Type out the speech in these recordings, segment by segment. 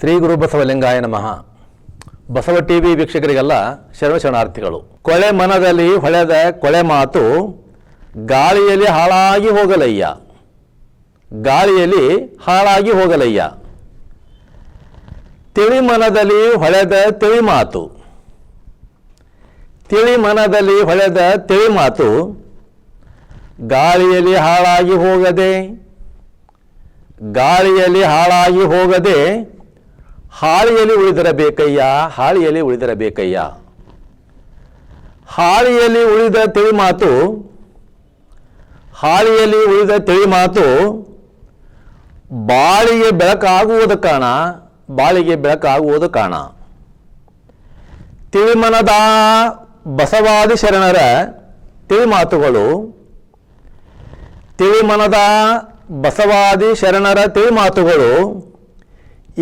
ಶ್ರೀ ಗುರು ಬಸವಲಿಂಗಾಯ ನಮಃ. Basava T V ವೀಕ್ಷಕರಿಗೆಲ್ಲ ಶರಣ ಶರಣಾರ್ಥಿಗಳು. ಕೊಳೆ ಮನದಲ್ಲಿ ಹೊಳೆದ ಕೊಳೆ ಮಾತು ಗಾಳಿಯಲ್ಲಿ ಹಾಳಾಗಿ ಹೋಗಲಯ್ಯ. ಗಾಳಿಯಲ್ಲಿ ಹಾಳಾಗಿ ಹೋಗಲಯ್ಯ. ತಿಳಿ ಮನದಲ್ಲಿ ಹೊಳೆದ ತಿಳಿ ಮಾತು ತಿಳಿ ಮನದಲ್ಲಿ ಹೊಳೆದ ತಿಳಿ ಮಾತು ಗಾಳಿಯಲ್ಲಿ ಹಾಳಾಗಿ ಹೋಗದೆ, ಗಾಳಿಯಲ್ಲಿ ಹಾಳಾಗಿ ಹೋಗದೆ ಹಾಳಿಯಲ್ಲಿ ಉಳಿದಿರಬೇಕಯ್ಯ ಹಾಳಿಯಲ್ಲಿ ಉಳಿದಿರಬೇಕಯ್ಯ. ಹಾಳಿಯಲ್ಲಿ ಉಳಿದ ತಿಳಿ ಮಾತು ಹಾಳಿಯಲ್ಲಿ ಉಳಿದ ತಿಳಿ ಮಾತು ಬಾಳಿಗೆ ಬೆಳಕಾಗುವುದು ಕಾಣ ಬಾಳಿಗೆ ಬೆಳಕಾಗುವುದು ಕಾಣ ತಿಳಿಮನದ ಬಸವಾದಿ ಶರಣರ ತಿಳಿಮಾತುಗಳು, ತಿಳಿಮನದ ಬಸವಾದಿ ಶರಣರ ತಿಳಿಮಾತುಗಳು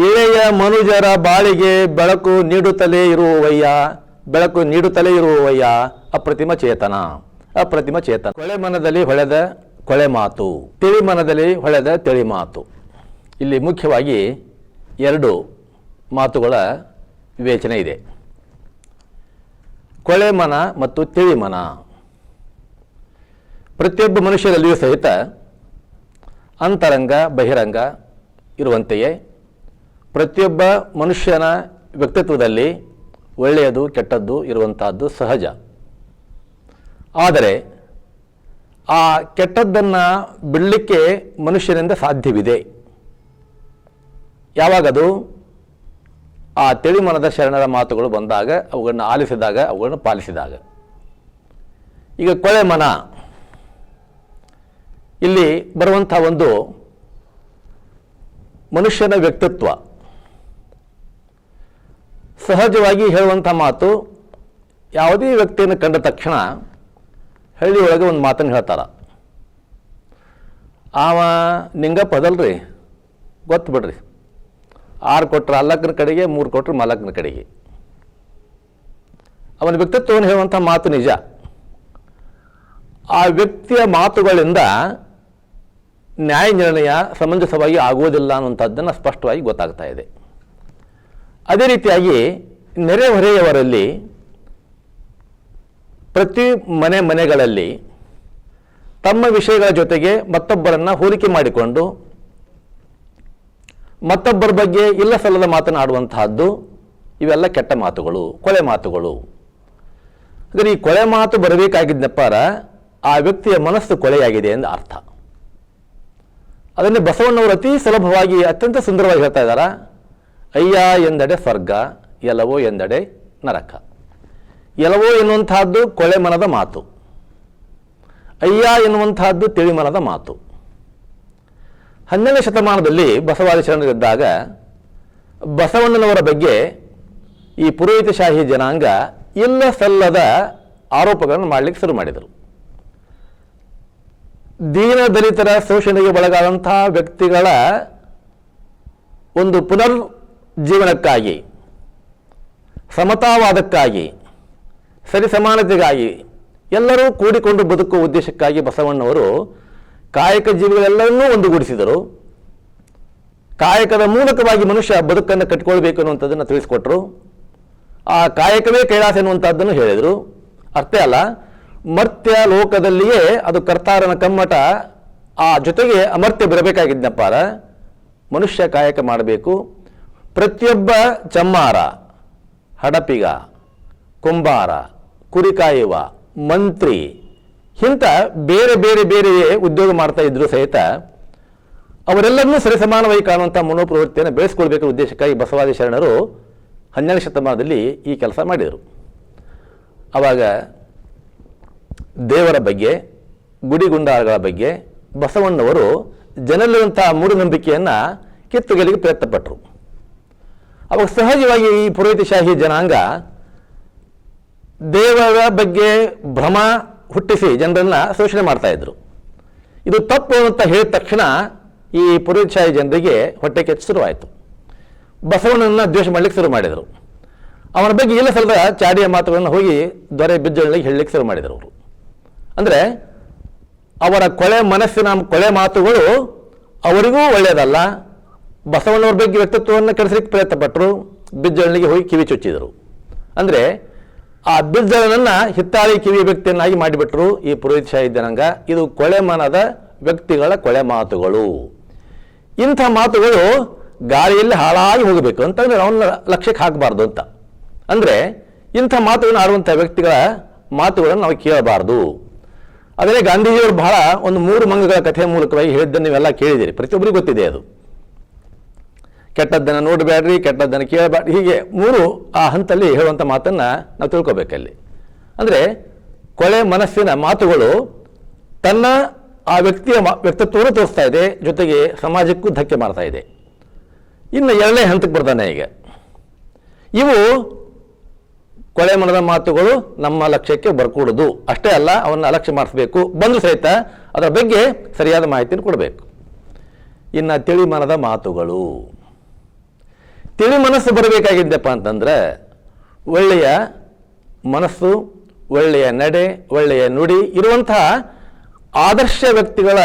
ಇಳೆಯ ಮನುಜರ ಬಾಳಿಗೆ ಬೆಳಕು ನೀಡುತ್ತಲೇ ಇರುವವಯ್ಯ, ಬೆಳಕು ನೀಡುತ್ತಲೇ ಇರುವವಯ್ಯ, ಅಪ್ರತಿಮ ಚೇತನ ಅಪ್ರತಿಮ ಚೇತನ. ಕೊಳೆ ಮನದಲ್ಲಿ ಹೊಳೆದ ಕೊಳೆ ಮಾತು, ತಿಳಿ ಮನದಲ್ಲಿ ಹೊಳೆದ ತಿಳಿ ಮಾತು. ಇಲ್ಲಿ ಮುಖ್ಯವಾಗಿ ಎರಡು ಮಾತುಗಳ ವಿವೇಚನೆ ಇದೆ. ಕೊಳೆ ಮನ ಮತ್ತು ತಿಳಿ ಮನ. ಪ್ರತಿಯೊಬ್ಬ ಮನುಷ್ಯರಲ್ಲಿಯೂ ಸಹಿತ ಅಂತರಂಗ, ಬಹಿರಂಗ ಇರುವಂತೆಯೇ ಪ್ರತಿಯೊಬ್ಬ ಮನುಷ್ಯನ ವ್ಯಕ್ತಿತ್ವದಲ್ಲಿ ಒಳ್ಳೆಯದು, ಕೆಟ್ಟದ್ದು ಇರುವಂತಹದ್ದು ಸಹಜ. ಆದರೆ ಆ ಕೆಟ್ಟದ್ದನ್ನು ಬಿಡಲಿಕ್ಕೆ ಮನುಷ್ಯನಿಂದ ಸಾಧ್ಯವಿದೆ. ಯಾವಾಗದು ಆ ತಿಳಿಮನದ ಶರಣರ ಮಾತುಗಳು ಬಂದಾಗ, ಅವುಗಳನ್ನು ಆಲಿಸಿದಾಗ, ಅವುಗಳನ್ನು ಪಾಲಿಸಿದಾಗ. ಈಗ ಕೊಳೆ ಮನ ಇಲ್ಲಿ ಬರುವಂಥ ಒಂದು ಮನುಷ್ಯನ ವ್ಯಕ್ತಿತ್ವ. ಸಹಜವಾಗಿ ಹೇಳುವಂಥ ಮಾತು ಯಾವುದೇ ವ್ಯಕ್ತಿಯನ್ನು ಕಂಡ ತಕ್ಷಣ ಹಳ್ಳಿಯೊಳಗೆ ಒಂದು ಮಾತನ್ನು ಹೇಳ್ತಾರ. ಆವ ನಿಂಗಪ್ಪ ಅದಲ್ರಿ? ಗೊತ್ತು ಬಿಡ್ರಿ. ಆರು ಕೊಟ್ರೆ ಅಲ್ಲಕ್ಕನ ಕಡೆಗೆ, ಮೂರು ಕೊಟ್ರೆ ಮಲಕ್ಕನ ಕಡೆಗೆ. ಅವನ ವ್ಯಕ್ತಿತ್ವವನ್ನು ಹೇಳುವಂಥ ಮಾತು ನಿಜ. ಆ ವ್ಯಕ್ತಿಯ ಮಾತುಗಳಿಂದ ನ್ಯಾಯ ನಿರ್ಣಯ ಸಮಂಜಸವಾಗಿ ಆಗುವುದಿಲ್ಲ ಅನ್ನುವಂಥದ್ದನ್ನು ಸ್ಪಷ್ಟವಾಗಿ ಗೊತ್ತಾಗ್ತಾ ಇದೆ. ಅದೇ ರೀತಿಯಾಗಿ ನೆರೆಹೊರೆಯವರಲ್ಲಿ ಪ್ರತಿ ಮನೆ ಮನೆಗಳಲ್ಲಿ ತಮ್ಮ ವಿಷಯಗಳ ಜೊತೆಗೆ ಮತ್ತೊಬ್ಬರನ್ನು ಹೋಲಿಕೆ ಮಾಡಿಕೊಂಡು ಮತ್ತೊಬ್ಬರ ಬಗ್ಗೆ ಇಲ್ಲ ಸಲ್ಲದ ಮಾತನಾಡುವಂತಹದ್ದು ಇವೆಲ್ಲ ಕೆಟ್ಟ ಮಾತುಗಳು ಕೊಳೆ ಮಾತುಗಳು. ಅಂದರೆ ಈ ಕೊಳೆ ಮಾತು ಬರಬೇಕಾಗಿದ್ದಪ್ಪಾರ ಆ ವ್ಯಕ್ತಿಯ ಮನಸ್ಸು ಕೊಳೆಯಾಗಿದೆ ಎಂದು ಅರ್ಥ. ಅದನ್ನೇ ಬಸವಣ್ಣವರು ಅತಿ ಸುಲಭವಾಗಿ ಅತ್ಯಂತ ಸುಂದರವಾಗಿ ಹೇಳ್ತಾ ಇದ್ದಾರ? ಅಯ್ಯ ಎಂದಡೆ ಸ್ವರ್ಗ ಎಲವೋ ಎಂದಡೆ ನರಕ. ಎಲವೋ ಎನ್ನುವಂತಹದ್ದು ಕೊಳೆ ಮನದ ಮಾತು. ಅಯ್ಯ ಎನ್ನುವಂತಹದ್ದು ತಿಳಿಮನದ ಮಾತು. ಹನ್ನೆರಡನೇ ಶತಮಾನದಲ್ಲಿ ಬಸವಾದಿ ಶರಣರಿದ್ದಾಗ ಬಸವಣ್ಣನವರ ಬಗ್ಗೆ ಈ ಪುರೋಹಿತಶಾಹಿ ಜನಾಂಗ ಇಲ್ಲ ಸಲ್ಲದ ಆರೋಪಗಳನ್ನು ಮಾಡಲಿಕ್ಕೆ ಶುರು ಮಾಡಿದರು. ದೀನ ದಲಿತರ ಶೋಷಣೆಗೆ ಒಳಗಾದಂತಹ ವ್ಯಕ್ತಿಗಳ ಒಂದು ಪುನರ್ ಜೀವನಕ್ಕಾಗಿ, ಸಮತಾವಾದಕ್ಕಾಗಿ ಸರಿ ಸಮಾನತೆಗಾಗಿ ಎಲ್ಲರೂ ಕೂಡಿಕೊಂಡು ಬದುಕುವ ಉದ್ದೇಶಕ್ಕಾಗಿ ಬಸವಣ್ಣವರು ಕಾಯಕ ಜೀವಿಗಳೆಲ್ಲರನ್ನೂ ಒಂದುಗೂಡಿಸಿದರು. ಕಾಯಕದ ಮೂಲಕವಾಗಿ ಮನುಷ್ಯ ಬದುಕನ್ನು ಕಟ್ಟಿಕೊಳ್ಬೇಕು ಅನ್ನುವಂಥದ್ದನ್ನು ತಿಳಿಸಿಕೊಟ್ರು. ಆ ಕಾಯಕವೇ ಕೈಲಾಸ ಎನ್ನುವಂಥದ್ದನ್ನು ಹೇಳಿದರು. ಅರ್ಥ ಅಲ್ಲ, ಮರ್ತ್ಯ ಲೋಕದಲ್ಲಿಯೇ ಅದು ಕರ್ತಾರನ ಕಮ್ಮಟ, ಆ ಜೊತೆಗೆ ಅಮರ್ತ್ಯ ಬರಬೇಕಾಗಿದ್ದಪ್ಪಾರ ಮನುಷ್ಯ ಕಾಯಕ ಮಾಡಬೇಕು. ಪ್ರತಿಯೊಬ್ಬ ಚಮ್ಮಾರ, ಹಡಪಿಗ, ಕುಂಬಾರ, ಕುರಿಕಾಯುವ, ಮಂತ್ರಿ, ಇಂಥ ಬೇರೆ ಬೇರೆ ಬೇರೆ ಉದ್ಯೋಗ ಮಾಡ್ತಾ ಇದ್ರು ಸಹಿತ ಅವರೆಲ್ಲರನ್ನೂ ಸರಿಸಮಾನವಾಗಿ ಕಾಣುವಂಥ ಮನೋಪ್ರವೃತ್ತಿಯನ್ನು ಬೆಳೆಸ್ಕೊಳ್ಬೇಕು ಉದ್ದೇಶಕ್ಕಾಗಿ ಬಸವಾದಿ ಶರಣರು ಹನ್ನೆರಡು ಶತಮಾನದಲ್ಲಿ ಈ ಕೆಲಸ ಮಾಡಿದರು. ಆವಾಗ ದೇವರ ಬಗ್ಗೆ, ಗುಡಿಗುಂಡಾರಗಳ ಬಗ್ಗೆ ಬಸವಣ್ಣವರು ಜನರಲ್ಲಿರುವಂಥ ಮೂಢನಂಬಿಕೆಯನ್ನು ಕಿತ್ತುಗಳಿಗೆ ಪ್ರಯತ್ನಪಟ್ಟರು ಅವಾಗ ಸಹಜವಾಗಿ ಈ ಪುರೋಹಿತಶಾಹಿ ಜನಾಂಗ ದೇವರ ಬಗ್ಗೆ ಭ್ರಮ ಹುಟ್ಟಿಸಿ ಜನರನ್ನು ಶೋಷಣೆ ಮಾಡ್ತಾ ಇದ್ರು. ಇದು ತಪ್ಪು ಅಂತ ಹೇಳಿದ ತಕ್ಷಣ ಈ ಪುರೋಹಿತಶಾಹಿ ಜನರಿಗೆ ಹೊಟ್ಟೆ ಕೆಚ್ಚು ಶುರುವಾಯಿತು. ಬಸವಣ್ಣನ ದ್ವೇಷ ಮಾಡಲಿಕ್ಕೆ ಶುರು ಮಾಡಿದರು. ಅವನ ಬಗ್ಗೆ ಎಲ್ಲ ಸಲದ ಚಾಡಿಯ ಮಾತುಗಳನ್ನು ಹೋಗಿ ದೊರೆ ಬಿಜ್ಜಳಿಗೆ ಹೇಳಲಿಕ್ಕೆ ಶುರು ಮಾಡಿದರು ಅವರು. ಅಂದರೆ ಅವರ ಕೊಳೆ ಮನಸ್ಸಿನ ಕೊಳೆ ಮಾತುಗಳು ಅವರಿಗೂ ಒಳ್ಳೆಯದಲ್ಲ ಬಸವಣ್ಣವ್ರ ಬಗ್ಗೆ ವ್ಯಕ್ತಿತ್ವವನ್ನು ಕೆಡಿಸಲಿಕ್ಕೆ ಪ್ರಯತ್ನ ಪಟ್ಟರು ಬಿಜ್ಜಳನಿಗೆ ಹೋಗಿ ಕಿವಿ ಚುಚ್ಚಿದರು. ಅಂದರೆ ಆ ಬಿಜ್ಜಳನನ್ನು ಹಿತ್ತಾಳಿ ಕಿವಿ ವ್ಯಕ್ತಿಯನ್ನಾಗಿ ಮಾಡಿಬಿಟ್ರು ಈ ಪುರೋಹಿತಶಾಹಿ ಜನಾಂಗ. ಇದು ಕೊಳೆ ಮನದ ವ್ಯಕ್ತಿಗಳ ಕೊಳೆ ಮಾತುಗಳು. ಇಂಥ ಮಾತುಗಳು ಗಾಳಿಯಲ್ಲಿ ಹಾಳಾಗಿ ಹೋಗಬೇಕು ಅಂತಂದರೆ ಅವನ್ನ ಲಕ್ಷ್ಯಕ್ಕೆ ಹಾಕಬಾರ್ದು ಅಂತ. ಅಂದರೆ ಇಂಥ ಮಾತುಗಳನ್ನು ಆಡುವಂಥ ವ್ಯಕ್ತಿಗಳ ಮಾತುಗಳನ್ನು ನಾವು ಕೇಳಬಾರ್ದು. ಆದರೆ ಗಾಂಧೀಜಿಯವರು ಬಹಳ ಒಂದು ಮೂರು ಮಂಗಗಳ ಕಥೆಯ ಮೂಲಕವಾಗಿ ಹೇಳಿದ್ದನ್ನು ನೀವೆಲ್ಲ ಕೇಳಿದಿರಿ ಪ್ರತಿಯೊಬ್ಬರಿಗೂ ಗೊತ್ತಿದೆ ಅದು. ಕೆಟ್ಟದ್ದನ್ನು ನೋಡಬೇಡ್ರಿ, ಕೆಟ್ಟದ್ದನ್ನು ಕೇಳಬೇಡ್ರಿ. ಹೀಗೆ ಮೂರು ಆ ಹಂತಲ್ಲಿ ಹೇಳುವಂಥ ಮಾತನ್ನು ನಾವು ತಿಳ್ಕೊಬೇಕಲ್ಲಿ. ಅಂದರೆ ಕೊಳೆ ಮನಸ್ಸಿನ ಮಾತುಗಳು ತನ್ನ ಆ ವ್ಯಕ್ತಿಯ ವ್ಯಕ್ತಿತ್ವವನ್ನು ತೋರಿಸ್ತಾ ಇದೆ, ಜೊತೆಗೆ ಸಮಾಜಕ್ಕೂ ಧಕ್ಕೆ ಮಾಡ್ತಾ ಇದೆ. ಇನ್ನು ಎರಡನೇ ಹಂತಕ್ಕೆ ಬರ್ತಾನೆ ಈಗ. ಇವು ಕೊಳೆ ಮನದ ಮಾತುಗಳು ನಮ್ಮ ಲಕ್ಷ್ಯಕ್ಕೆ ಬರ್ಕೂಡದು. ಅಷ್ಟೇ ಅಲ್ಲ, ಅವನ್ನ ಅಲಕ್ಷ್ಯ ಮಾಡಿಸ್ಬೇಕು. ಬಂದರೂ ಸಹಿತ ಅದರ ಬಗ್ಗೆ ಸರಿಯಾದ ಮಾಹಿತಿಯನ್ನು ಕೊಡಬೇಕು. ಇನ್ನು ತಿಳಿ ಮನದ ಮಾತುಗಳು. ತಿಳಿ ಮನಸ್ಸು ಬರಬೇಕಾಗಿದ್ದಪ್ಪ ಅಂತಂದ್ರೆ, ಒಳ್ಳೆಯ ಮನಸ್ಸು, ಒಳ್ಳೆಯ ನಡೆ, ಒಳ್ಳೆಯ ನುಡಿ ಇರುವಂತಹ ಆದರ್ಶ ವ್ಯಕ್ತಿಗಳ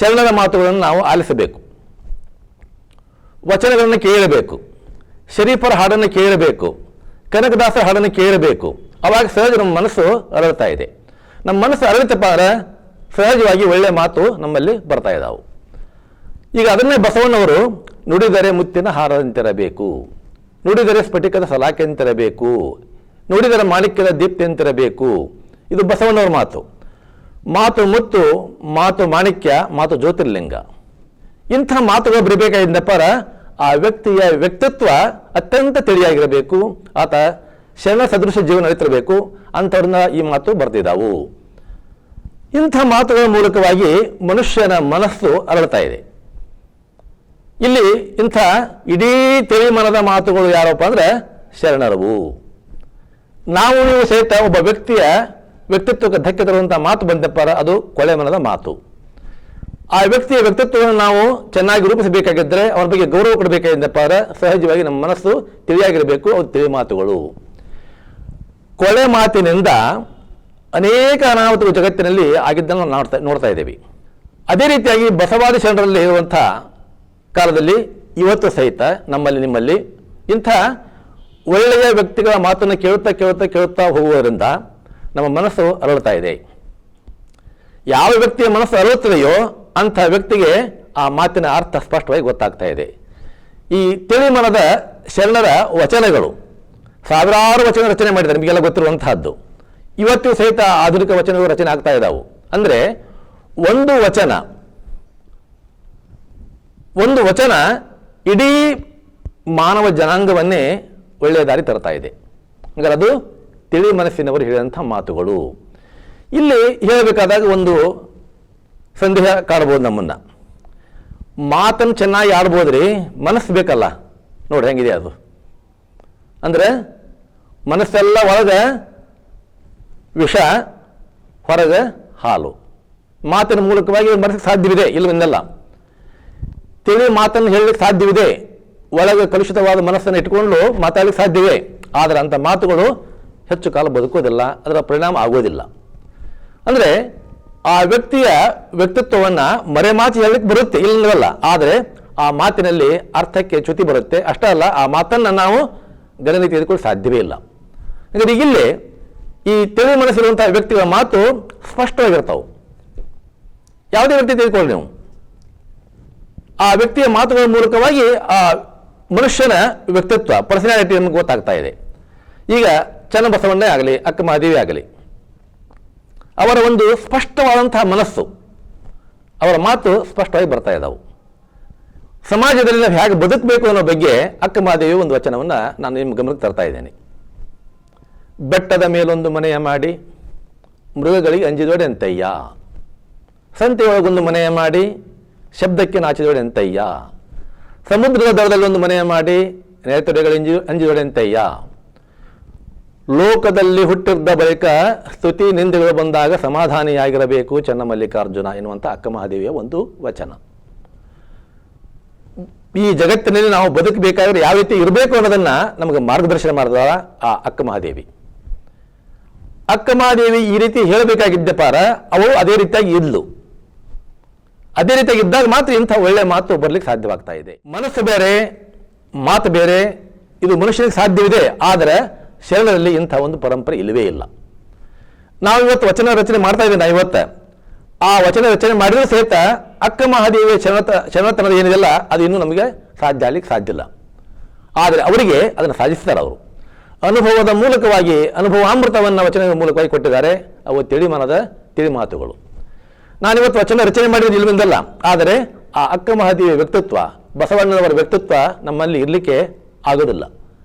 ಶರಣರ ಮಾತುಗಳನ್ನು ನಾವು ಆಲಿಸಬೇಕು. ವಚನಗಳನ್ನು ಕೇಳಬೇಕು. ಶರೀಫರ ಹಾಡನ್ನು ಕೇಳಬೇಕು. ಕನಕದಾಸರ ಹಾಡನ್ನು ಕೇಳಬೇಕು. ಅವಾಗ ಸಹಜ ನಮ್ಮ ಮನಸ್ಸು ಅರಳ್ತಾ ಇದೆ. ನಮ್ಮ ಮನಸ್ಸು ಅರಳಿತಪ್ಪ ಅಂದರೆ ಸಹಜವಾಗಿ ಒಳ್ಳೆಯ ಮಾತು ನಮ್ಮಲ್ಲಿ ಬರ್ತಾ ಇದ್ದಾವೆ ಈಗ ಅದನ್ನೇ ಬಸವಣ್ಣವರು ನುಡಿದರೆ ಮುತ್ತಿನ ಹಾರದಂತಿರಬೇಕು. ನುಡಿದರೆ ಸ್ಫಟಿಕದ ಸಲಾಕೆಂತಿರಬೇಕು ನುಡಿದರೆ ಮಾಣಿಕ್ಯದ ದೀಪ್ತಿಯಂತಿರಬೇಕು. ಇದು ಬಸವಣ್ಣವ್ರ ಮಾತು. ಮಾತು ಮುತ್ತು, ಮಾತು ಮಾಣಿಕ್ಯ, ಮಾತು ಜ್ಯೋತಿರ್ಲಿಂಗ. ಇಂಥ ಮಾತುಗಳು ಬರಬೇಕಾಗಿದ್ದಪ್ಪರ ಆ ವ್ಯಕ್ತಿಯ ವ್ಯಕ್ತಿತ್ವ ಅತ್ಯಂತ ತಿಳಿಯಾಗಿರಬೇಕು. ಆತ ಶರಣ ಸದೃಶ ಜೀವನ ನಡೀತಿರಬೇಕು ಅಂಥವ್ರನ್ನ ಈ ಮಾತು ಬರ್ತಿದ್ದಾವು ಇಂಥ ಮಾತುಗಳ ಮೂಲಕವಾಗಿ ಮನುಷ್ಯನ ಮನಸ್ಸು ಅರಳ್ತಾ ಇದೆ. ಇಲ್ಲಿ ಇಂಥ ಇಡೀ ತಿಳಿಮನದ ಮಾತುಗಳು ಯಾರಪ್ಪ ಅಂದರೆ ಶರಣರವು ನಾವು ನೀವು ಸಹಿತ ಒಬ್ಬ ವ್ಯಕ್ತಿಯ ವ್ಯಕ್ತಿತ್ವಕ್ಕೆ ಧಕ್ಕೆ ತರುವಂಥ ಮಾತು ಬಂದಪ್ಪ ಅದು ಕೊಳೆ ಮನದ ಮಾತು. ಆ ವ್ಯಕ್ತಿಯ ವ್ಯಕ್ತಿತ್ವವನ್ನು ನಾವು ಚೆನ್ನಾಗಿ ರೂಪಿಸಬೇಕಾಗಿದ್ದರೆ ಅವರ ಬಗ್ಗೆ ಗೌರವ ಕೊಡಬೇಕಾಗಿದ್ದಪ್ಪ ಅಂದರೆ ಸಹಜವಾಗಿ ನಮ್ಮ ಮನಸ್ಸು ತಿಳಿಯಾಗಿರಬೇಕು ಅವು ತಿಳಿ ಮಾತುಗಳು. ಕೊಳೆ ಮಾತಿನಿಂದ ಅನೇಕ ಅನಾಹುತಗಳು ಜಗತ್ತಿನಲ್ಲಿ ಆಗಿದ್ದನ್ನು ನಾವು ನೋಡ್ತಾ ನೋಡ್ತಾ ಇದ್ದೇವೆ. ಅದೇ ರೀತಿಯಾಗಿ ಬಸವಾದಿ ಶರಣರಲ್ಲಿ ಇರುವಂಥ ಕಾಲದಲ್ಲಿ ಇವತ್ತು ಸಹಿತ ನಮ್ಮಲ್ಲಿ ನಿಮ್ಮಲ್ಲಿ ಇಂಥ ಒಳ್ಳೆಯ ವ್ಯಕ್ತಿಗಳ ಮಾತನ್ನು ಕೇಳುತ್ತಾ ಕೇಳುತ್ತಾ ಕೇಳುತ್ತಾ ಹೋಗುವುದರಿಂದ ನಮ್ಮ ಮನಸ್ಸು ಅರಳುತ್ತಾ ಇದೆ. ಯಾವ ವ್ಯಕ್ತಿಯ ಮನಸ್ಸು ಅರಳುತ್ತದೆಯೋ ಅಂಥ ವ್ಯಕ್ತಿಗೆ ಆ ಮಾತಿನ ಅರ್ಥ ಸ್ಪಷ್ಟವಾಗಿ ಗೊತ್ತಾಗ್ತಾ ಇದೆ. ಈ ತಿಳಿಮನದ ಶರಣರ ವಚನಗಳು, ಸಾವಿರಾರು ವಚನ ರಚನೆ ಮಾಡಿದ್ದಾರೆ, ನಿಮಗೆಲ್ಲ ಗೊತ್ತಿರುವಂತಹದ್ದು. ಇವತ್ತು ಸಹಿತ ಆಧುನಿಕ ವಚನಗಳು ರಚನೆ ಆಗ್ತಾ ಇದ್ದಾವೆ ಅಂದರೆ ಒಂದು ವಚನ ಒಂದು ವಚನ ಇಡೀ ಮಾನವ ಜನಾಂಗವನ್ನೇ ಒಳ್ಳೆಯ ದಾರಿ ತರ್ತಾ ಇದೆ. ಹಂಗಾರೆ ಅದು ತಿಳಿ ಮನಸ್ಸಿನವರು ಹೇಳಿದಂಥ ಮಾತುಗಳು. ಇಲ್ಲಿ ಹೇಳಬೇಕಾದಾಗ ಒಂದು ಸಂದೇಹ ಕಾಡ್ಬೋದು ನಮ್ಮನ್ನು. ಮಾತನ್ನು ಚೆನ್ನಾಗಿ ಆಡ್ಬೋದ್ರಿ, ಮನಸ್ಸು ಬೇಕಲ್ಲ. ನೋಡಿ ಹೆಂಗಿದೆ ಅದು. ಅಂದರೆ ಮನಸ್ಸೆಲ್ಲ ಒಳಗೆ ವಿಷ, ಹೊರಗೆ ಹಾಲು. ಮಾತಿನ ಮೂಲಕವಾಗಿ ಮನಸ್ಸಿಗೆ ಸಾಧ್ಯವಿದೆ ಇಲ್ಲವೆಂದಲ್ಲ ತಿಳಿ ಮಾತನ್ನು ಹೇಳಲಿಕ್ಕೆ ಸಾಧ್ಯವಿದೆ. ಒಳಗೆ ಕಲುಷಿತವಾದ ಮನಸ್ಸನ್ನು ಇಟ್ಕೊಂಡು ಮಾತಾಡಲಿಕ್ಕೆ ಸಾಧ್ಯವೇ ಆದರೆ ಅಂಥ ಮಾತುಗಳು ಹೆಚ್ಚು ಕಾಲ ಬದುಕೋದಿಲ್ಲ ಅದರ ಪರಿಣಾಮ ಆಗೋದಿಲ್ಲ ಅಂದರೆ ಆ ವ್ಯಕ್ತಿಯ ವ್ಯಕ್ತಿತ್ವವನ್ನು ಮರೆ ಮಾತು ಹೇಳಲಿಕ್ಕೆ ಬರುತ್ತೆ ಇಲ್ಲವಲ್ಲ ಆದರೆ ಆ ಮಾತಿನಲ್ಲಿ ಅರ್ಥಕ್ಕೆ ಚ್ಯುತಿ ಬರುತ್ತೆ. ಅಷ್ಟೇ ಅಲ್ಲ, ಆ ಮಾತನ್ನು ನಾವು ಗಣನೆ ತೆಗೆದುಕೊಳ್ಳಿ ಸಾಧ್ಯವೇ ಇಲ್ಲ. ಹಾಗಾದ್ರೆ ಇಲ್ಲಿ ಈ ತಿಳಿ ಮನಸ್ಸಿರುವಂತಹ ವ್ಯಕ್ತಿಗಳ ಮಾತು ಸ್ಪಷ್ಟವಾಗಿರ್ತಾವೆ. ಯಾವುದೇ ವ್ಯಕ್ತಿ ತೆಗೆದುಕೊಳ್ಳಿ ನೀವು. ಆ ವ್ಯಕ್ತಿಯ ಮಾತುಗಳ ಮೂಲಕವಾಗಿ ಆ ಮನುಷ್ಯನ ವ್ಯಕ್ತಿತ್ವ ಪರ್ಸನಾಲಿಟಿ ನಮಗೆ ಗೊತ್ತಾಗ್ತಾ ಇದೆ. ಈಗ ಚನ್ನಬಸವಣ್ಣೇ ಆಗಲಿ ಅಕ್ಕ ಮಹಾದೇವಿ ಆಗಲಿ, ಅವರ ಒಂದು ಸ್ಪಷ್ಟವಾದಂತಹ ಮನಸ್ಸು, ಅವರ ಮಾತು ಸ್ಪಷ್ಟವಾಗಿ ಬರ್ತಾ ಇದ್ದಾವೆ ಸಮಾಜದಲ್ಲಿ ನಾವು ಹೇಗೆ ಬದುಕಬೇಕು ಅನ್ನೋ ಬಗ್ಗೆ ಅಕ್ಕ ಮಹಾದೇವಿ ಒಂದು ವಚನವನ್ನು ನಾನು ನಿಮ್ಮ ಗಮನಕ್ಕೆ ತರ್ತಾ ಇದ್ದೇನೆ. ಬೆಟ್ಟದ ಮೇಲೊಂದು ಮನೆಯ ಮಾಡಿ, ಮೃಗಗಳಿಗೆ ಅಂಜಿದೋಡೆ ಅಂತಯ್ಯ ಸಂತೆಯೊಳಗೊಂದು ಮನೆಯ ಮಾಡಿ ಶಬ್ದಕ್ಕೆ ನಾಚಿದೋಡೆ ಎಂತಯ್ಯ? ಸಮುದ್ರದ ದಡದಲ್ಲಿ ಒಂದು ಮನೆ ಮಾಡಿ ನೆರೆತೊಡೆಗಳು ಅಂಜಿ ಅಂಜಿದೋಡೆ ಎಂತಯ್ಯ? ಲೋಕದಲ್ಲಿ ಹುಟ್ಟಿದ್ದ ಬಳಿಕ ಸ್ತುತಿ ನಿಂದೆಗಳು ಬಂದಾಗ ಸಮಾಧಾನಿಯಾಗಿರಬೇಕು ಚನ್ನಮಲ್ಲಿಕಾರ್ಜುನ ಎನ್ನುವಂಥ ಅಕ್ಕ ಮಹಾದೇವಿಯ ಒಂದು ವಚನ. ಈ ಜಗತ್ತಿನಲ್ಲಿ ನಾವು ಬದುಕಬೇಕಾದ್ರೆ ಯಾವ ರೀತಿ ಇರಬೇಕು ಅನ್ನೋದನ್ನು ನಮಗೆ ಮಾರ್ಗದರ್ಶನ ಮಾಡಿದ ಆ ಅಕ್ಕ ಮಹಾದೇವಿ. ಅಕ್ಕ ಮಹಾದೇವಿ ಈ ರೀತಿ ಹೇಳಬೇಕಾಗಿದ್ದ ಪಾರ ಅವಳು ಅದೇ ರೀತಿಯಾಗಿ ಇದ್ಲು. ಅದೇ ರೀತಿಯಾಗಿ ಇದ್ದಾಗ ಮಾತ್ರ ಇಂಥ ಒಳ್ಳೆ ಮಾತು ಬರ್ಲಿಕ್ಕೆ ಸಾಧ್ಯವಾಗ್ತಾ ಇದೆ. ಮನಸ್ಸು ಬೇರೆ, ಮಾತು ಬೇರೆ, ಇದು ಮನುಷ್ಯನಿಗೆ ಸಾಧ್ಯವಿದೆ. ಆದರೆ ಶರಣರಲ್ಲಿ ಇಂಥ ಒಂದು ಪರಂಪರೆ ಇಲ್ಲವೇ ಇಲ್ಲ. ನಾವು ಇವತ್ತು ವಚನ ರಚನೆ ಮಾಡ್ತಾ ಇದ್ದೀವಿ ನಾವು ಇವತ್ತು. ಆ ವಚನ ರಚನೆ ಮಾಡಿದ್ರೆ ಸಹಿತ ಅಕ್ಕ ಮಹಾದೇವಿಯ ಶರಣತ, ಶರಣತನದ ಏನಿದೆಯಲ್ಲ, ಅದು ಇನ್ನೂ ನಮಗೆ ಸಾಧ್ಯ ಆಗಲಿಕ್ಕೆ ಸಾಧ್ಯ ಇಲ್ಲ. ಆದರೆ ಅವರಿಗೆ ಅದನ್ನು ಸಾಧಿಸ್ತಾರೆ ಅವರು. ಅನುಭವದ ಮೂಲಕವಾಗಿ, ಅನುಭವಾಮೃತವನ್ನು ವಚನದ ಮೂಲಕವಾಗಿ ಕೊಟ್ಟಿದ್ದಾರೆ. ಅವು ತಿಳಿಮನದ ತಿಳಿ ಮಾತುಗಳು ನಾನಿವತ್ತು ವಚನ ರಚನೆ ಮಾಡಿರೋದು ಇಲ್ವಿಂದಲ್ಲ. ಆದರೆ ಆ ಅಕ್ಕ ವ್ಯಕ್ತಿತ್ವ, ಬಸವಣ್ಣನವರ ವ್ಯಕ್ತಿತ್ವ ನಮ್ಮಲ್ಲಿ ಇರಲಿಕ್ಕೆ ಆಗೋದಿಲ್ಲ.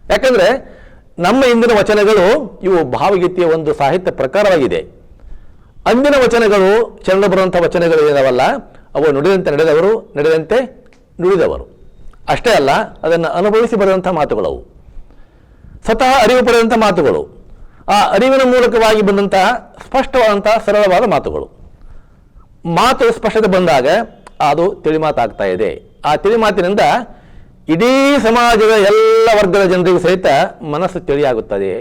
ಯಾಕಂದರೆ ನಮ್ಮ ಇಂದಿನ ವಚನಗಳು ಇವು ಭಾವಗೀತೆಯ ಒಂದು ಸಾಹಿತ್ಯ ಪ್ರಕಾರವಾಗಿದೆ. ಅಂದಿನ ವಚನಗಳು ಚಂದ್ರ ಬರುವಂಥ ವಚನಗಳು ಏನವಲ್ಲ, ಅವು ನುಡಿದಂತೆ ನಡೆದವರು, ನಡೆದಂತೆ ನುಡಿದವರು. ಅಷ್ಟೇ ಅಲ್ಲ, ಅದನ್ನು ಅನುಭವಿಸಿ ಬರೆದಂಥ ಮಾತುಗಳವು. ಸ್ವತಃ ಅರಿವು ಪಡೆದಂಥ ಮಾತುಗಳು. ಆ ಅರಿವಿನ ಮೂಲಕವಾಗಿ ಬಂದಂತಹ ಸ್ಪಷ್ಟವಾದಂತಹ ಸರಳವಾದ ಮಾತುಗಳು. ಮಾತು ಸ್ಪಷ್ಟತೆ ಬಂದಾಗ ಅದು ತಿಳಿಮಾತಾಗ್ತಾ ಇದೆ ಆ ತಿಳಿಮಾತಿನಿಂದ ಇಡೀ ಸಮಾಜದ ಎಲ್ಲ ವರ್ಗದ ಜನರಿಗೂ ಸಹಿತ ಮನಸ್ಸು ತಿಳಿಯಾಗುತ್ತದೆ.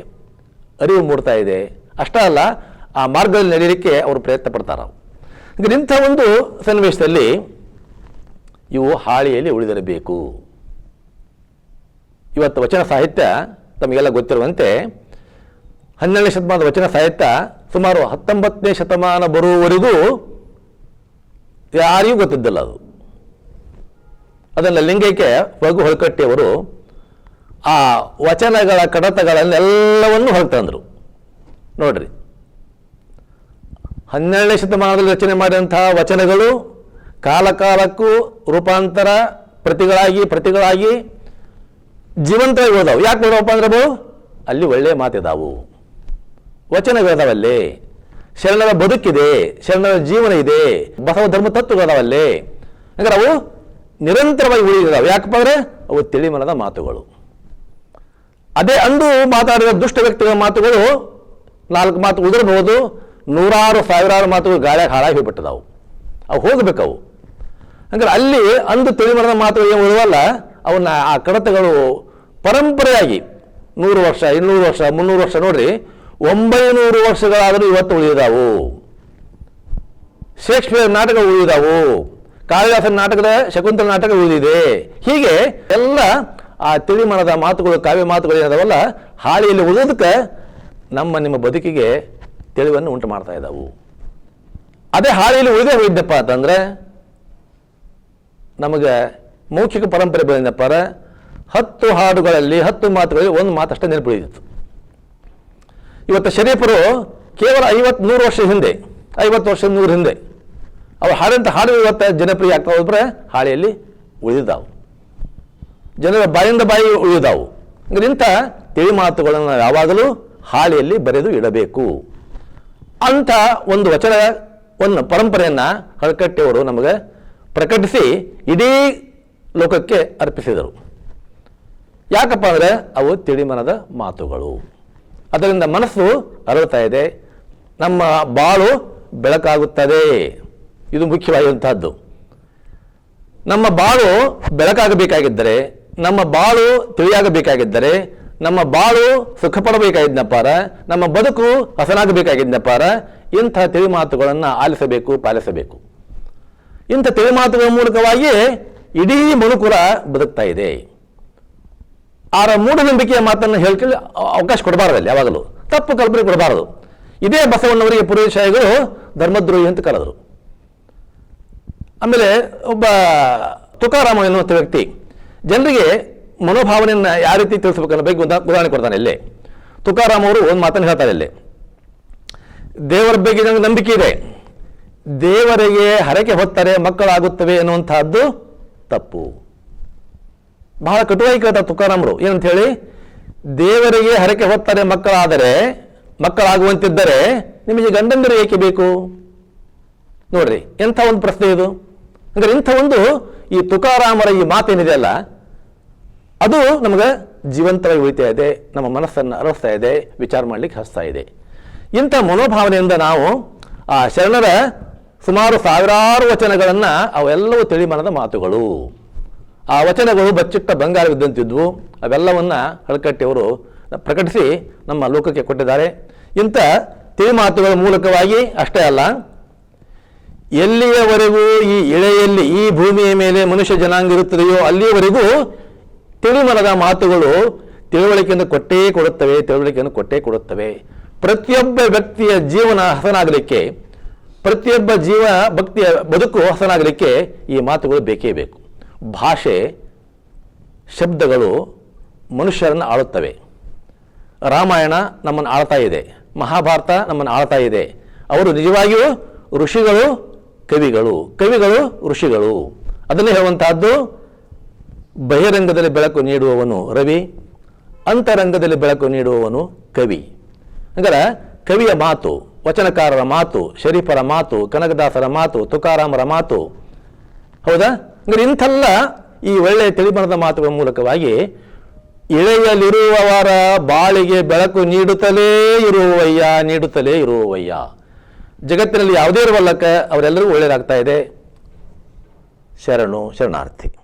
ಅರಿವು ಮೂಡ್ತಾ ಇದೆ ಅಷ್ಟೇ ಅಲ್ಲ, ಆ ಮಾರ್ಗದಲ್ಲಿ ನಡೆಯಲಿಕ್ಕೆ ಅವರು ಪ್ರಯತ್ನ ಪಡ್ತಾರೆ. ಇಂಥ ಒಂದು ಸನ್ನಿವೇಶದಲ್ಲಿ ಇವು ಹಾಳಿಯಲ್ಲಿ ಉಳಿದಿರಬೇಕು. ಇವತ್ತು ವಚನ ಸಾಹಿತ್ಯ ತಮಗೆಲ್ಲ ಗೊತ್ತಿರುವಂತೆ ಹನ್ನೆರಡನೇ ಶತಮಾನದ ವಚನ ಸಾಹಿತ್ಯ ಸುಮಾರು ಹತ್ತೊಂಬತ್ತನೇ ಶತಮಾನ ಬರುವವರೆಗೂ ಯಾರಿಗೂ ಗೊತ್ತಿದ್ದಿಲ್ಲ ಅದು. ಅದನ್ನು ಲಿಂಗೈಕ್ಯ ರಘು ಹೊಳ್ಕಟ್ಟಿಯವರು ಆ ವಚನಗಳ ಕಡತಗಳನ್ನೆಲ್ಲವನ್ನು ಹೊರತಂದರು ನೋಡ್ರಿ. ಹನ್ನೆರಡನೇ ಶತಮಾನದಲ್ಲಿ ರಚನೆ ಮಾಡಿದಂತಹ ವಚನಗಳು ಕಾಲಕಾಲಕ್ಕೂ ರೂಪಾಂತರ ಪ್ರತಿಗಳಾಗಿ ಪ್ರತಿಗಳಾಗಿ ಜೀವಂತ ಹೋದವು. ಯಾಕೆ ನೋಡೋಪ್ಪ ಅಂದ್ರೆ ಅಲ್ಲಿ ಒಳ್ಳೆಯ ಮಾತಿದಾವು. ವಚನಗಳಿದಾವಲ್ಲಿ. ಶರಣರ ಬದುಕಿದೆ, ಶರಣರ ಜೀವನ ಇದೆ, ಬಸವ ಧರ್ಮ ತತ್ವಗಳದಾವಲ್ಲಿ ಹಂಗಾರೆ ಅವು ನಿರಂತರವಾಗಿ ಉಳಿದಿದ್ದಾವೆ. ಯಾಕಪ್ಪ ಅಂದ್ರೆ ಅವು ತಿಳಿಮನದ ಮಾತುಗಳು. ಅದೇ ಅಂದು ಮಾತಾಡಿದ ದುಷ್ಟ ವ್ಯಕ್ತಿಗಳ ಮಾತುಗಳು ನಾಲ್ಕು ಮಾತು ಉದುರಬಹುದು, ನೂರಾರು, ಸಾವಿರಾರು ಮಾತುಗಳು ಗಾಳಿಯಾಗ ಹಾಳಾಗಿ ಹೋಗ್ಬಿಟ್ಟದಾವು ಅವು ಹೋಗಬೇಕವು. ಹಂಗಾರೆ ಅಲ್ಲಿ ಅಂದು ತಿಳಿಮನದ ಮಾತುಗಳು ಏನು ಉಳಿವಲ್ಲ ಅವನ್ನ ಆ ಕಡತಗಳು ಪರಂಪರೆಯಾಗಿ ನೂರು ವರ್ಷ, ಇನ್ನೂರು ವರ್ಷ, ಮುನ್ನೂರು ವರ್ಷ ನೋಡ್ರಿ ಒಂಬೈನೂರು ವರ್ಷಗಳಾದರೂ ಇವತ್ತು ಉಳಿದಾವು ಶೇಕ್ಸ್ಪಿಯರ್ ನಾಟಕ ಉಳಿದಾವು ಕಾಳಿದಾಸನ ನಾಟಕದ ಶಕುಂತಲ ನಾಟಕ ಉಳಿದಿದೆ. ಹೀಗೆ ಎಲ್ಲ ಆ ತಿಳಿಮನದ ಮಾತುಗಳು, ಕಾವ್ಯ ಮಾತುಗಳು ಏನಾದವಲ್ಲ, ಹಾಳಿಯಲ್ಲಿ ಉಳಿದಕ್ಕೆ ನಮ್ಮ ನಿಮ್ಮ ಬದುಕಿಗೆ ತಿಳಿವನ್ನು ಉಂಟು ಮಾಡ್ತಾ ಇದ್ದಾವು. ಅದೇ ಹಾಳಿಯಲ್ಲಿ ಉಳಿದೇ ಹೋಗಿದ್ದಪ್ಪ ಅಂತಂದ್ರೆ, ನಮಗೆ ಮೌಖಿಕ ಪರಂಪರೆ ಬಂದಪ್ಪ ಹತ್ತು ಹಾಡುಗಳಲ್ಲಿ ಹತ್ತು ಮಾತುಗಳಲ್ಲಿ ಒಂದು ಮಾತಷ್ಟೇ ನೆನಪುಳಿದಿತ್ತು ಇವತ್ತು ಶರೀಫರು ಕೇವಲ ಐವತ್ತು ನೂರು ವರ್ಷ ಹಿಂದೆ, ಐವತ್ತು ವರ್ಷ ನೂರು ಹಿಂದೆ. ಅವ್ರು ಹಾಡಂತ ಹಾಡು ಇವತ್ತು ಜನಪ್ರಿಯ ಆಗ್ತಾ ಹೋದ್ರೆ ಹಾಳೆಯಲ್ಲಿ ಉಳಿದಾವು ಜನರ ಬಾಯಿಂದ ಬಾಯಿ ಉಳಿದಾವು ಇದರಿಂದ ತಿಳಿ ಮಾತುಗಳನ್ನು ಯಾವಾಗಲೂ ಹಾಳೆಯಲ್ಲಿ ಬರೆದು ಇಡಬೇಕು. ಅಂಥ ಒಂದು ವಚನ, ಒಂದು ಪರಂಪರೆಯನ್ನು ಹಳಕಟ್ಟೆಯವರು ನಮಗೆ ಪ್ರಕಟಿಸಿ ಇಡೀ ಲೋಕಕ್ಕೆ ಅರ್ಪಿಸಿದರು. ಯಾಕಪ್ಪ ಅಂದರೆ ಅವು ತಿಳಿಮನದ ಮಾತುಗಳು. ಅದರಿಂದ ಮನಸ್ಸು ಅರಳುತ್ತಾ ಇದೆ. ನಮ್ಮ ಬಾಳು ಬೆಳಕಾಗುತ್ತದೆ. ಇದು ಮುಖ್ಯವಾಗಿರುವಂತಹದ್ದು ನಮ್ಮ ಬಾಳು ಬೆಳಕಾಗಬೇಕಾಗಿದ್ದರೆ, ನಮ್ಮ ಬಾಳು ತಿಳಿಯಾಗಬೇಕಾಗಿದ್ದರೆ, ನಮ್ಮ ಬಾಳು ಸುಖ ಪಡಬೇಕಾಗಿದ್ನಪ್ಪಾರ ನಮ್ಮ ಬದುಕು ಹಸನಾಗಬೇಕಾಗಿದ್ನಪ್ಪಾರ ಇಂಥ ತಿಳಿ ಮಾತುಗಳನ್ನು ಆಲಿಸಬೇಕು, ಪಾಲಿಸಬೇಕು. ಇಂಥ ತಿಳಿ ಮಾತುಗಳ ಮೂಲಕವಾಗಿ ಇಡೀ ಮನುಕುಲ ಬದುಕ್ತಾ ಇದೆ. ಆರ ಮೂಢನಂಬಿಕೆಯ ಮಾತನ್ನು ಹೇಳ್ಕೊಳ್ಳಿ ಅವಕಾಶ ಕೊಡಬಾರದಲ್ಲಿ ಯಾವಾಗಲೂ. ತಪ್ಪು ಕಲ್ಪನೆ ಕೊಡಬಾರದು. ಇದೇ ಬಸವಣ್ಣವರಿಗೆ ಪುರೋಹಿತಾಯಿಗಳು ಧರ್ಮದ್ರೋಹಿ ಅಂತ ಕರೆದರು. ಆಮೇಲೆ ಒಬ್ಬ ತುಕಾರಾಮ ಎನ್ನುವಂಥ ವ್ಯಕ್ತಿ, ಜನರಿಗೆ ಮನೋಭಾವನೆಯನ್ನು ಯಾವ ರೀತಿ ತಿಳಿಸ್ಬೇಕು ಅನ್ನೋ ಬಗ್ಗೆ ಉದಾ- ಉದಾಹರಣೆ ಕೊಡ್ತಾನೆ ಇಲ್ಲಿ. ತುಕಾರಾಮ ಅವರು ಒಂದು ಮಾತನ್ನು ಹೇಳ್ತಾರೆ ಇಲ್ಲಿ. ದೇವರ ಬಗ್ಗೆ ನನಗೆ ನಂಬಿಕೆ ಇದೆ. ದೇವರಿಗೆ ಹರಕೆ ಹೊತ್ತರೆ ಮಕ್ಕಳಾಗುತ್ತವೆ ಎನ್ನುವಂಥದ್ದು ತಪ್ಪು. ಬಹಳ ಕಟುವಾಗಿ ಕೇಳ್ತಾರೆ ತುಕಾರಾಮರು. ಏನಂತ ಹೇಳಿ ದೇವರಿಗೆ ಹರಕೆ ಹೊತ್ತಾರೆ ಮಕ್ಕಳಾದರೆ, ಮಕ್ಕಳಾಗುವಂತಿದ್ದರೆ ನಿಮಗೆ ಗಂಡಂದಿರು ಏಕೆ ಬೇಕು? ನೋಡ್ರಿ, ಎಂಥ ಒಂದು ಪ್ರಶ್ನೆ ಇದು. ಅಂದ್ರೆ ಇಂಥ ಒಂದು ಈ ತುಕಾರಾಮರ ಈ ಮಾತೇನಿದೆ ಅಲ್ಲ, ಅದು ನಮಗೆ ಜೀವಂತವಾಗಿ ಉಳಿತಾ ಇದೆ, ನಮ್ಮ ಮನಸ್ಸನ್ನು ಅರಳಿಸ್ತಾ ಇದೆ, ವಿಚಾರ ಮಾಡಲಿಕ್ಕೆ ಹಸ್ತಾ ಇದೆ. ಇಂಥ ಮನೋಭಾವನೆಯಿಂದ ನಾವು ಆ ಶರಣರ ಸುಮಾರು ಸಾವಿರಾರು ವಚನಗಳನ್ನು ಅವೆಲ್ಲವೂ ತಿಳಿಮನದ ಮಾತುಗಳು. ಆ ವಚನಗಳು ಬಚ್ಚಿಟ್ಟ ಬಂಗಾರವಿದ್ದಂತಿದ್ವು ಅವೆಲ್ಲವನ್ನು ಹಳಕಟ್ಟಿಯವರು ಪ್ರಕಟಿಸಿ ನಮ್ಮ ಲೋಕಕ್ಕೆ ಕೊಟ್ಟಿದ್ದಾರೆ. ಇಂಥ ತಿಳಿ ಮಾತುಗಳ ಮೂಲಕವಾಗಿ ಅಷ್ಟೇ ಅಲ್ಲ, ಎಲ್ಲಿಯವರೆಗೂ ಈ ಇಳೆಯಲ್ಲಿ ಈ ಭೂಮಿಯ ಮೇಲೆ ಮನುಷ್ಯ ಜನಾಂಗ ಇರುತ್ತದೆಯೋ ಅಲ್ಲಿಯವರೆಗೂ ತಿಳಿಮನದ ಮಾತುಗಳು ತಿಳುವಳಿಕೆಯನ್ನು ಕೊಟ್ಟೇ ಕೊಡುತ್ತವೆ, ತಿಳುವಳಿಕೆಯನ್ನು ಕೊಟ್ಟೇ ಕೊಡುತ್ತವೆ. ಪ್ರತಿಯೊಬ್ಬ ವ್ಯಕ್ತಿಯ ಜೀವನ ಹಸನಾಗಲಿಕ್ಕೆ, ಪ್ರತಿಯೊಬ್ಬ ಜೀವ ಭಕ್ತಿಯ ಬದುಕು ಹಸನಾಗಲಿಕ್ಕೆ ಈ ಮಾತುಗಳು ಬೇಕೇ ಬೇಕು. ಭಾಷೆ ಶಬ್ದಗಳು ಮನುಷ್ಯರನ್ನು ಆಳುತ್ತವೆ. ರಾಮಾಯಣ ನಮ್ಮನ್ನು ಆಳ್ತಾ ಇದೆ. ಮಹಾಭಾರತ ನಮ್ಮನ್ನು ಆಳ್ತಾ ಇದೆ. ಅವರು ನಿಜವಾಗಿಯೂ ಋಷಿಗಳು, ಕವಿಗಳು. ಕವಿಗಳು, ಋಷಿಗಳು. ಅದನ್ನೇ ಹೇಳುವಂತಹದ್ದು, ಬಹಿರಂಗದಲ್ಲಿ ಬೆಳಕು ನೀಡುವವನು ರವಿ, ಅಂತರಂಗದಲ್ಲಿ ಬೆಳಕು ನೀಡುವವನು ಕವಿ. ಹಂಗಾರೆ ಕವಿಯ ಮಾತು, ವಚನಕಾರರ ಮಾತು, ಶರೀಫರ ಮಾತು, ಕನಕದಾಸರ ಮಾತು, ತುಕಾರಾಮರ ಮಾತು ಹೌದಾ? ಅಂದ್ರೆ ಇಂಥಲ್ಲ ಈ ಒಳ್ಳೆಯ ತಿಳಿಬಣದ ಮಾತುಗಳ ಮೂಲಕವಾಗಿ ಇಳೆಯಲಿರುವವರ ಬಾಳಿಗೆ ಬೆಳಕು ನೀಡುತ್ತಲೇ ಇರುವವಯ್ಯ ನೀಡುತ್ತಲೇ ಇರುವವಯ್ಯ ಜಗತ್ತಿನಲ್ಲಿ ಯಾವುದೇ ಇರುವಲ್ಲಕ್ಕ ಅವರೆಲ್ಲರಿಗೂ ಒಳ್ಳೆಯದಾಗ್ತಾ ಇದೆ. ಶರಣು, ಶರಣಾರ್ಥಿ.